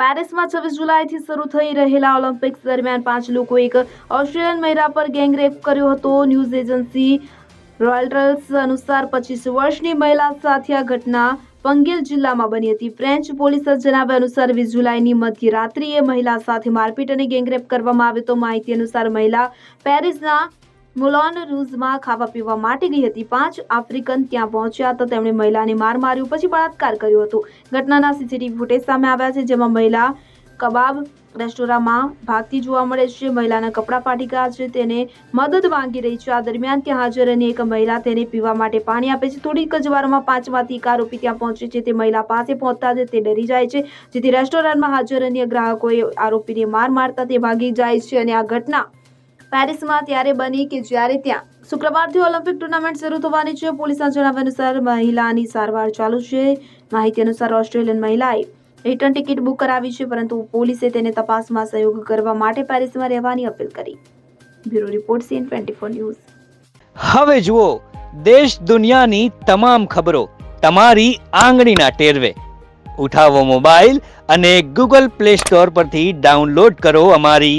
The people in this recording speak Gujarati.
પેરિસમાં છવ્વીસ જુલાઈથી શરૂ થઈ રહેલા ઓલિમ્પિક્સ દરમિયાન પાંચ લોકો એક ઓસ્ટ્રેલિયન મહિલા પર ગેંગરેપ કર્યો હતો. ન્યૂઝ એજન્સી રોયટર્સ અનુસાર પચીસ વર્ષની મહિલા સાથે આ ઘટના પંગેલ જિલ્લામાં બની હતી. ફ્રેન્ચ પોલીસે જણાવ્યા અનુસાર વીસ જુલાઈની મધ્યરાત્રિએ મહિલા સાથે મારપીટ અને ગેંગરેપ કરવામાં આવ્યો તો માહિતી અનુસાર મહિલા પેરિસના મુલોન રૂઝમાં ખાવા પીવા માટે ગઈ હતી પાંચ આફ્રિકન ત્યાં પહોંચ્યા તો તેમણે મહિલાને માર માર્યો, પછી બળાત્કાર કર્યો હતો. ઘટનાના સીસીટીવી ફૂટેજ સામે આવ્યા છે, જેમાં મહિલા કબાબ રેસ્ટોરાંમાં ભાગતી જોવા મળે છે. મહિલાના કપડાં ફાટી ગયા છે, તેને મદદ માંગી રહી છે. આ દરમિયાન ત્યાં હાજર અને એક મહિલા તેને પીવા માટે પાણી આપે છે. થોડીક જ વારમાં પાંચમાંથી એક આરોપી ત્યાં પહોંચે છે. તે મહિલા પાસે પહોંચતા જ તે ડરી જાય છે. જેથી રેસ્ટોરન્ટમાં હાજર અન્ય ગ્રાહકોએ આરોપીને માર મારતા તે ભાગી જાય છે અને આ ઘટના પેરિસમાં ત્યારે બની કે જ્યારે ત્યાં શુક્રવારથી ઓલિમ્પિક ટુર્નામેન્ટ શરૂ થવાની છે, પોલીસના જણાવ્યા અનુસાર મહિલાની સારવાર ચાલુ છે. માહિતી અનુસાર ઓસ્ટ્રેલિયન મહિલાએ રિટર્ન ટિકિટ બુક કરાવી છે, પરંતુ પોલીસે તેને તપાસમાં સહયોગ કરવા માટે પેરિસમાં રહેવાની અપીલ કરી. Bureau report CN twenty four news. હવે જુઓ, દેશ દુનિયાની તમામ ખબરો તમારી આંગળીના ટેરવે. ઉઠાવો મોબાઈલ અને ગૂગલ પ્લે સ્ટોર પરથી ડાઉનલોડ કરો અમારી